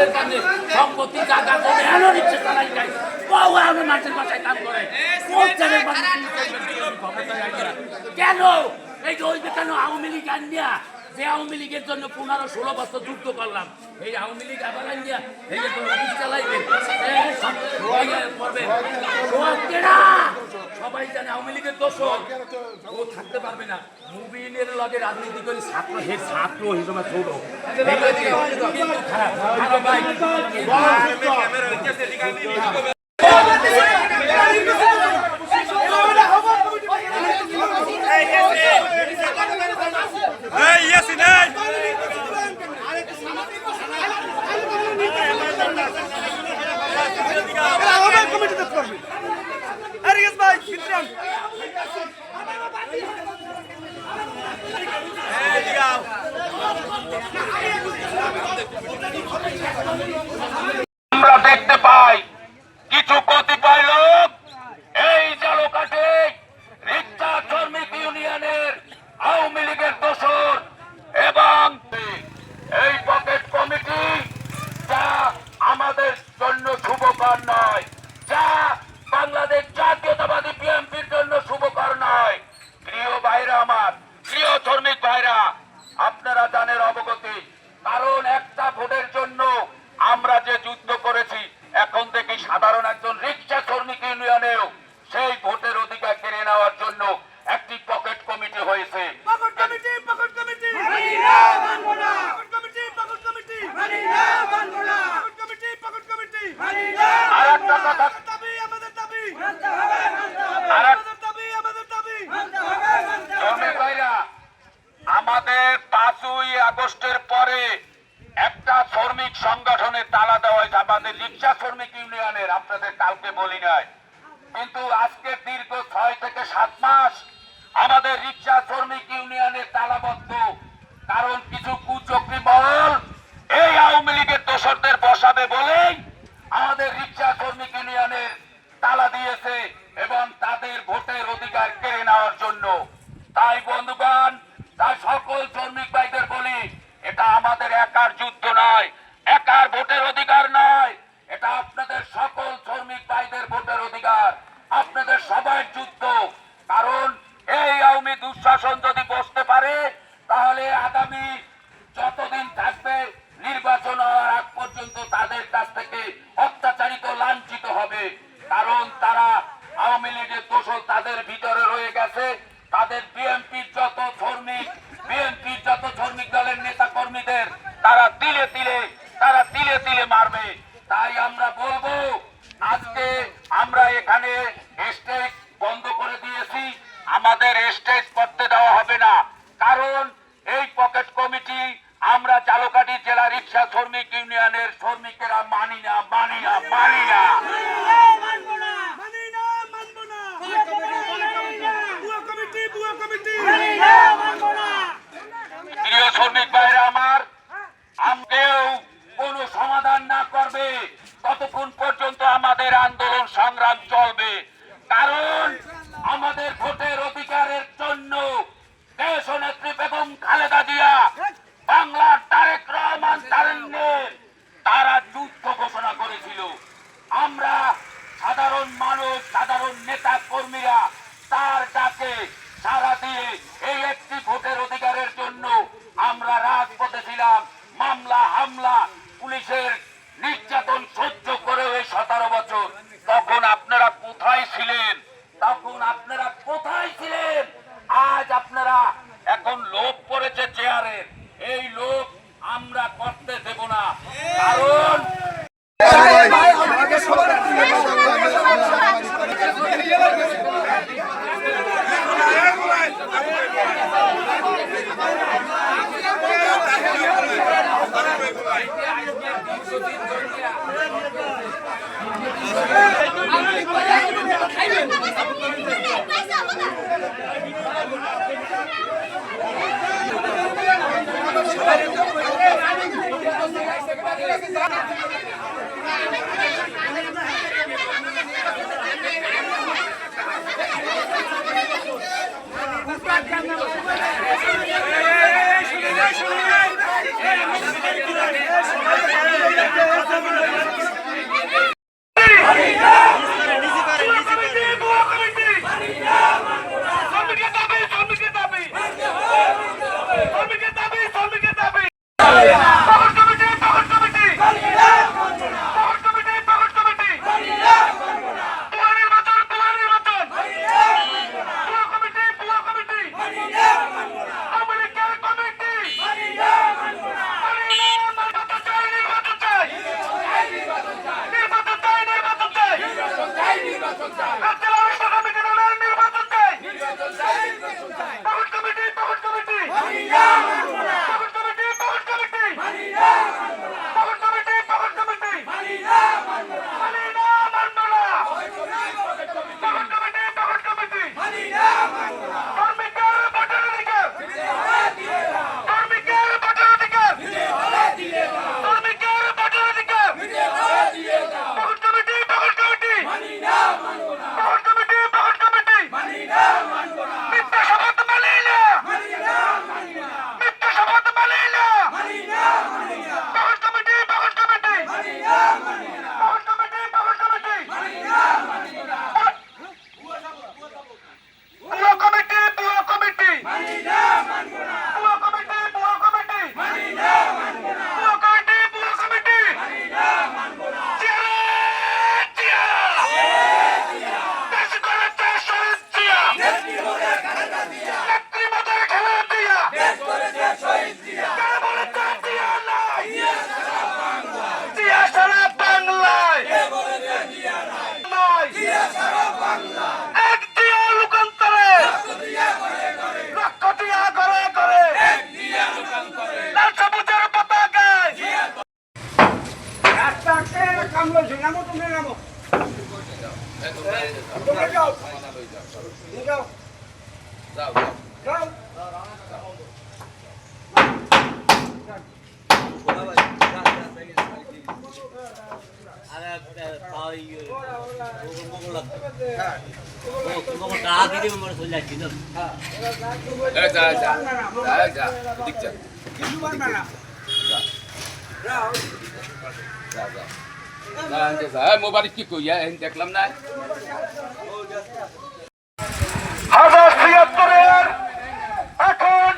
দলের কাছে সম্পত্তি টাকা করে এলো নিচ্ছে তারাই যাই বউ আমি মাছের বাসায় কাম করে। কোন ছেলের? কেন? এই যে ওই কেন আওয়ামী লীগ আনিয়া যে আওয়ামী লীগের জন্য পনেরো ষোলো বছর যুদ্ধ করলাম এই আওয়ামী লীগ আবার আনিয়া এই যে অফিস চালাইবেন সবাই জানে আওয়ামী লীগের দোষ ও থাকতে পারবে না। মুবিনের লগে রাজনীতি করে ছাত্র হে ছাত্র হিসেবে ছোট। কিন্তু খারাপ ভাই। এই ইয়াসিন এই আমরা দেখতে পাই কিছু কতিপয় লোক এই জালকাঠে রিক্তা শ্রমিক ইউনিয়নের আওয়ামী লীগের দোষর এবং এই পকেট কমিটি যা আমাদের জন্য শুভকর নয় যা বাংলাদেশ জাতীয়তাবাদী বিএনপির জন্য শুভকর নয় প্রিয় ভাইরা আমার প্রিয় শ্রমিক ভাইরা আপনারা জানেন অবগতি। কারণ একটা ভোটের জন্য আমরা যে যুদ্ধ করেছি এখন থেকে সাধারণ একজন রিক্সা শ্রমিক ইউনিয়নেও সেই ভোটের অধিকার কেড়ে নেওয়ার জন্য একটি পকেট কমিটি হয়েছে। Pocket committee pocket committee pocket committee pocket committee pocket committee pocket committee আর একটা কথা দাবি আমাদের দাবি আর এক- আমাদের দাবি আমাদের দাবি শ্রমিক ভাইরা আমাদের পাঁচই আগস্টের পরে একটা শ্রমিক সংগঠনের তালা দেওয়া হয়েছে আমাদের রিক্সা শ্রমিক ইউনিয়নের, আপনাদের কালকে বলি নাই। কিন্তু আজকে দীর্ঘ ছয় থেকে সাত মাস আমাদের রিক্সা শ্রমিক ইউনিয়নের তালাবদ্ধ। কারণ কিছু কুচক্রি মহল এই আওয়ামী লীগের দোসরদের বসাবে বলেই আমাদের রিক্সা শ্রমিক ইউনিয়নের তালা দিয়েছে এবং তাদের ভোটের অধিকার কেড়ে নেওয়ার জন্য। তাই বন্ধুগণ, তাই সকল শ্রমিক ভাইদের বলি, এটা আমাদের একার যুদ্ধ নয়, একার ভোটের অধিকার নয়। এটা আপনাদের সকল শ্রমিক ভাইদের ভোটের অধিকার। আপনাদের সবার যুদ্ধ। কারণ এই আওয়ামী দুঃশাসন যদি বসতে পারে, তাহলে আগামী যতদিন থাকবে, নির্বাচন হওয়ার আগ পর্যন্ত তাদের কাছ থেকে অত্যাচারিত লাঞ্ছিত হবে কারণ তারা আওয়ামী লীগের দোষল তাদের ভিতরে রয়ে গেছে তাদের বিএনপির যত শ্রমিক বিএনপির যত শ্রমিক দলের নেতা কর্মীদের তারা তিলে তিলে তারা তিলে তিলে মারবে তাই আমরা বলব আজকে আমরা এখানে স্টেজ বন্ধ করে দিয়েছি আমাদের স্টেজ করতে দেওয়া হবে না কারণ এই পকেট কমিটি আমরা জালকাঠি জেলা রিক্সা শ্রমিক ইউনিয়নের শ্রমিকেরা মানি না মানি না মানি না মানি না মানবো না বুয়া কমিটি বুয়া কমিটি প্রিয় শ্রমিক ভাইরা আমার আমকেও কোন সমাধান না করবে ততক্ষণ পর্যন্ত আমাদের আন্দোলন সংগ্রাম চলবে কারণ আমাদের ভোটের অধিকারের জন্য দেশ নেত্রী বেগম খালেদা জিয়া বাংলার তারেক রহমান তারেন্নের তারা যুদ্ধ ঘোষণা করেছিল আমরা সাধারণ মানুষ সাধারণ নেতা কর্মীরা তার ডাকে সারা দিয়ে এই একটি ভোটের অধিকারের জন্য আমরা রাজপথে ছিলাম মামলা হামলা পুলিশের নির্যাতন সহ্য করে ওই সতেরো বছর তখন আপনারা কোথায় ছিলেন তখন আপনারা কোথায় ছিলেন আজ আপনারা এখন লোভ করেছে চেয়ারের এই লোভ আমরা করতে দেব না কারণ এই কামলো সে নামো তুমি নামো। তোমরা যাও। যাও। যাও। কিছু পারবে না মোবাইল কি কইয়া দেখলাম না হাজার ছিয়াত্তরের এখন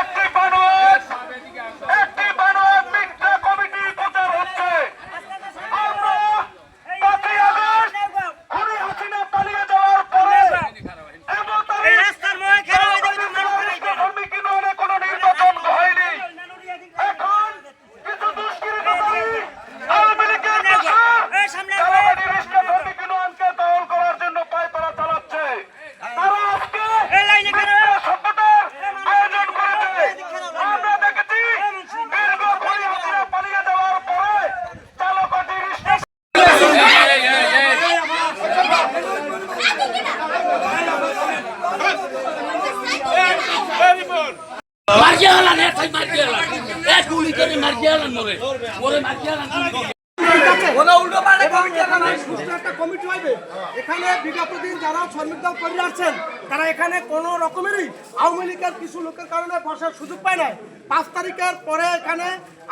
একটি বানোয়াট একটি বানোয়াট মিথ্যা কমিটি প্রচার হচ্ছে আমরা পাঁচই আগস্ট খুনি হাসিনা পালিয়ে যাওয়ার পরে এবং তার সম্মুখীন হলে কোনো নির্বাচন হয়নি এখন কিছু দুষ্কৃতকারী আওয়ামী লীগের নেতা তারা নির্দিষ্ট সম্মুখীনকে দখল করার জন্য পায়তারা চালাচ্ছে তারা আজকে মিথ্যা সভ্যতার আয়োজন করেছে আমরা দেখেছি দীর্ঘ খুনি হাসিনা পালিয়ে যাওয়ার পরে চালকটি station Margialan, eh, soy Margialan. Eh, গুলি করে মরে। মরে Margialan গুলি করে। এখানে বিগত দিন যারা শ্রমিক করে আসছেন তারা এখানে কোন রকমেরই আওয়ামী লীগের কিছু লোকের কারণে বসার সুযোগ পায় না পাঁচ তারিখের পরে এখানে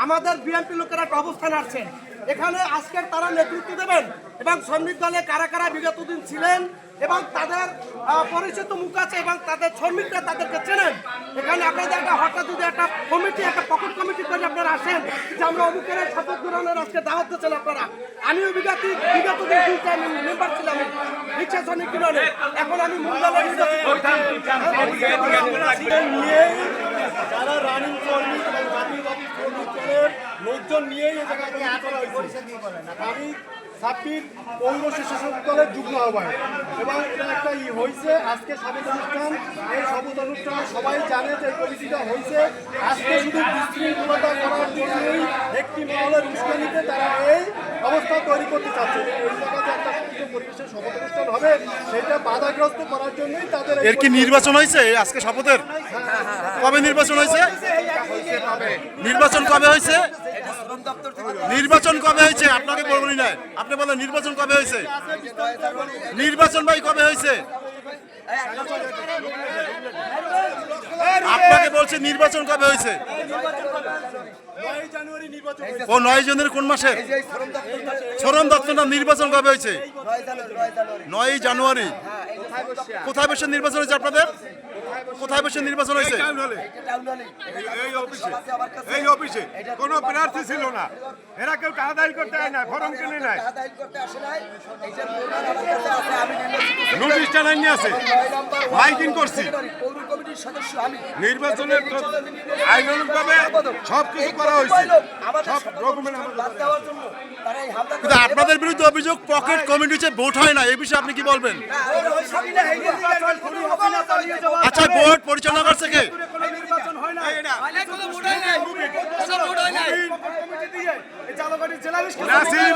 আমাদের বিএনপি লোকেরা একটা অবস্থান আসছেন এখানে আজকের তারা নেতৃত্ব দেবেন এবং শ্রমিক দলে কারা কারা বিগত দিন ছিলেন এবং তাদের পরিচিত মুখ আছে এবং তাদের শ্রমিকরা তাদেরকে চেনেন। এখানে আপনাদের একটা হঠাৎ যদি একটা কমিটি একটা পকেট কমিটি করে আপনারা আসেন যে আমরা অমুকের শপথ গ্রহণের আজকে দাওয়াত দিচ্ছেন আপনারা। আমিও বিগত বিগত দিন দুইটা মেম্বার ছিলাম রিক্সা শ্রমিক ইউনিয়নে এখন আমি মূলদলের নিয়েই যারা রানিং কর্মী এবং লোকজন নিয়েই এই জায়গায় করা হয়েছে। আমি ছাব্বিশ পৌর শাসক দলের যুগ্ম আহ্বায়ক। এবং এটা একটা ই হয়েছে আজকে শপথ অনুষ্ঠান। এই শপথ অনুষ্ঠানে সবাই জানে যে কমিটিটা হয়েছে আজকে শুধু বিশৃঙ্খলতা করার জন্যই একটি মহলের উস্কানিতে তারা এই অবস্থা তৈরি করতে চাচ্ছে। যে এই জায়গাতে একটা সুস্থ শপথ অনুষ্ঠান হবে সেটা বাধাগ্রস্ত করার জন্যই তাদের এর কি নির্বাচন হয়েছে আজকে শপথের? কবে নির্বাচন হয়েছে? নির্বাচন কবে হয়েছে? নির্বাচন কবে হয়েছে? আপনাকে বলবনি না। আপনি বলেন, নির্বাচন কবে হয়েছে? নির্বাচন ভাই কবে হয়েছে? আপনাকে বলছে, নির্বাচন কবে হয়েছে? ও, নয় জনের কোন মাসে? শ্রম দপ্তর না নির্বাচন কবে হয়েছে? নয় জানুয়ারি। কোথায় বসে নির্বাচন হয়েছে আপনাদের? কোথায় বসে নির্বাচন হয়েছে? এই অফিসে। কোনো প্রার্থী ছিল না। এরা কেউ দায়ী করতে হয় না ফরম কিনে নাই নোটিশটা আছে। মাইকিং করছি। নির্বাচনের সব কিছু করা হয়েছে। সব ডকুমেন্ট কিন্তু আপনাদের বিরুদ্ধে অভিযোগ পকেট কমিটি হচ্ছে ভোট হয় না। এই বিষয়ে আপনি কি বলবেন? আচ্ছা বোর্ড পরিচালনা করছে কে? নাসিম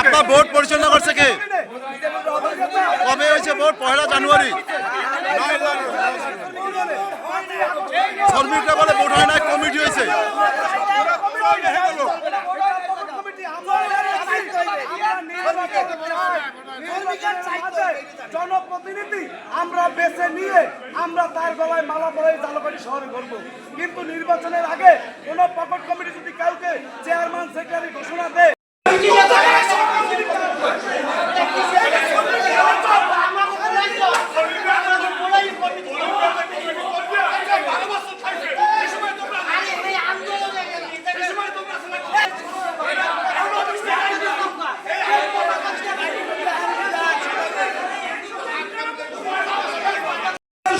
আপনার ভোট পরিচালনা করছে কে? কবে হয়েছে ভোট পয়লা জানুয়ারি শ্রমিকরা বলে ভোট হয় না কমিটি হয়েছে জনপ্রতিনিধি আমরা বেছে নিয়ে আমরা তার গলায় মালা পরে জালকাটি শহরে করব কিন্তু নির্বাচনের আগে কোন পকেট কমিটি যদি কাউকে চেয়ারম্যান সেক্রেটারি ঘোষণা দেয়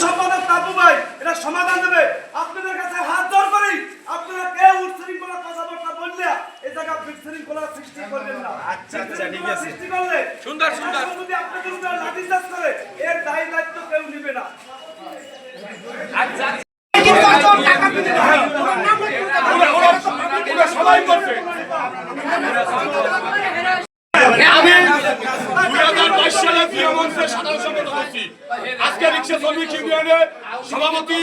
সম্পাদক কাবু ভাই এটা সমাধান দেবে আপনাদের কাছে হাত জোর করি আপনারা কেউ উচ্ছৃঙ্খলা কথাবার্তা বললে এই জায়গা বিশৃঙ্খলা সৃষ্টি করবেন না আচ্ছা আচ্ছা ঠিক আছে। সুন্দর সুন্দর। যদি আপনাদের উপর লাঠিচার্জ করে এর দায় দায়িত্ব কেউ নেবে না। সবাই করছে আমি দুই হাজার বাইশ সালে প্রিয় মঞ্চের সাধারণ সম্পাদক হচ্ছি আজকে রিক্সা শ্রমিক ইউনিয়নের সভাপতি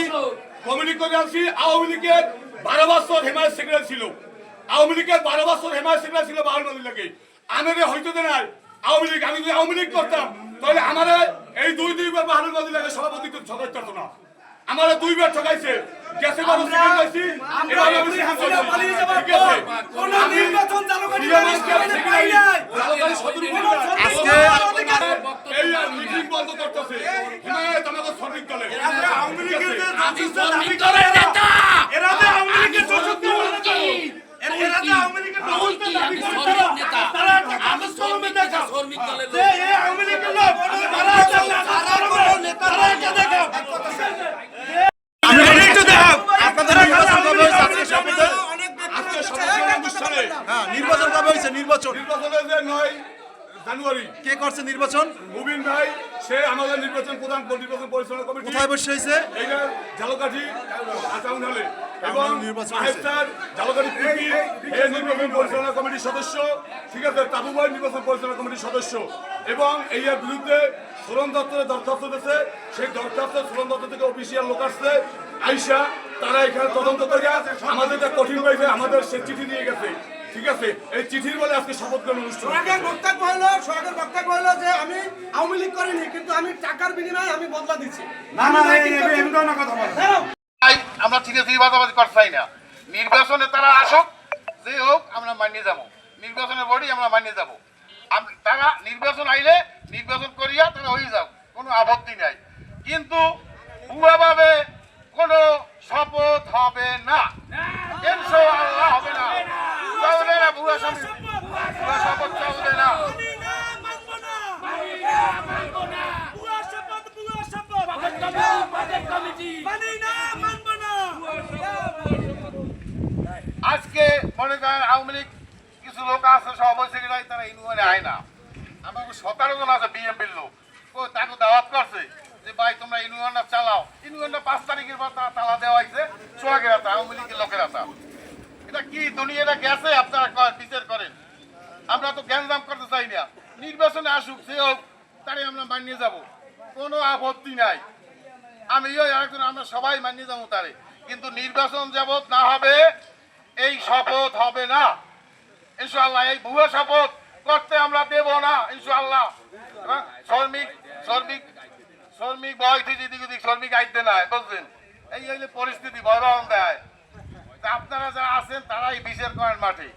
করে আওয়ামী লীগের বারো বছর হেমায়ত সেক্রেটারি ছিল। আওয়ামী লীগের বারো বছর হেমায়ত সেক্রেটারি ছিল বাহান্ন লাগে আমাদের হয়তো তো নাই আওয়ামী লীগ আমি যদি আওয়ামী লীগ করতাম তাহলে আমাদের এই দুই দুইবার বাহান্ন নদী লাগে সভাপতি সদস্য হতো না। আমাদের দুইবার ঠকাইছে গেছে বাবু সেকেন্ড হয়েছি এবার আমি সিহান ঠিক আছে? কোনো নির্বাচন চালু করি প্রিয় মঞ্চের সেক্রেটারি জালকারী সদর উপজেলা আজকে এই মিটিং বন্ধ করতেছে। হিমায়ত আমাদের শ্রমিক দলে আওয়ামী লীগের শ্রমিক দলের নেতা এরা যে আওয়ামী লীগের চতুর্থ এরা যে আওয়ামী লীগের আমি শ্রমিক নেতা আমি শ্রমিক নেতা শ্রমিক দলের লোক। আওয়ামী লীগের লোক তারা তারা এটা দেখো আমি আপনাদের নির্বাচন কবে হয়েছে হ্যাঁ নির্বাচন হয়েছে নির্বাচন যে নয় জানুয়ারি কে করছে নির্বাচন মুবিন ভাই সে আমাদের নির্বাচন প্রধান নির্বাচন পরিচালনা কমিটি কোথায় বসে হয়েছে এইটা ঝালকাঠি টাউন হলে এবং নির্বাচন হয়েছে। ঝালকাঠি পুটি এই নির্বাচন পরিচালনা কমিটির সদস্য ঠিক আছে, তাবু ভাই নির্বাচন পরিচালনা কমিটির সদস্য এবং এই এর বিরুদ্ধে সুরন দত্তরের দরখাস্ত দিয়েছে। সেই দরখাস্ত সুরন দত্ত থেকে অফিসিয়াল লোক আসছে আইসা তারা এখানে তদন্ত করে আমাদের যা কঠিন পাইছে আমাদের সে চিঠি নিয়ে গেছে। ঠিক আছে? এই চিঠির বলে আজকে শপথ গ্রহণ অনুষ্ঠান সোহাগের বক্তব্য হলো সোহাগের বক্তব্য হলো যে আমি আওয়ামী লীগ করিনি কিন্তু আমি টাকার বিনিময়ে আমি বদলা দিচ্ছি। না না কথা বলো আমরা ঠিক আছে বাজাবাজি করতে চাই না। নির্বাচনে তারা আসুক যে হোক আমরা মানিয়ে যাব। নির্বাচনের বডি আমরা মানিয়ে যাব। তারা নির্বাচন আইলে নির্বাচন করিয়া তারা হয়ে যাও। কোনো আপত্তি নাই। কিন্তু ভুয়াভাবে কোনো শপথ হবে না। হবে না। না ভুয়া ভুয়া শপথ না। আজকে মনে করেন আওয়ামী লীগ কিছু লোক আছে সভাপতি সেক্রেটারি তারা ইউনিয়নে আয় না। আমার সতেরো জন আছে বিএমপির লোক। ও তাকে দাওয়াত করছে যে, ভাই, তোমরা ইউনিয়নটা চালাও। ইউনিয়নটা পাঁচ তারিখের পর তারা তালা দেওয়া হয়েছে, সোহাগের হাতে, আওয়ামী লীগের লোকের হাতে। এটা কি, দুনিয়াটা গেছে? আপনারা বিচার করেন। আমরা তো গ্যাঞ্জাম করতে চাই না। নির্বাচনে আসুক সে হোক তারে আমরা মানিয়ে যাব। কোনো আপত্তি নাই। আমি আরেকজন, আমরা সবাই মানিয়ে যাব তারে। কিন্তু নির্বাচন যাবত না হবে, এই শপথ হবে না। ইনশাআল্লাহ, এই ভুয়া শপথ করতে আমরা দেব না ইনশাল্লাহ এবং শ্রমিক শ্রমিক শ্রমিক বয় থেকে দিকে দিক শ্রমিক আইতে নাই বুঝলেন এই পরিস্থিতি বড় দেয়। আপনারা যারা আছেন, তারাই বিচার করেন মাঠে।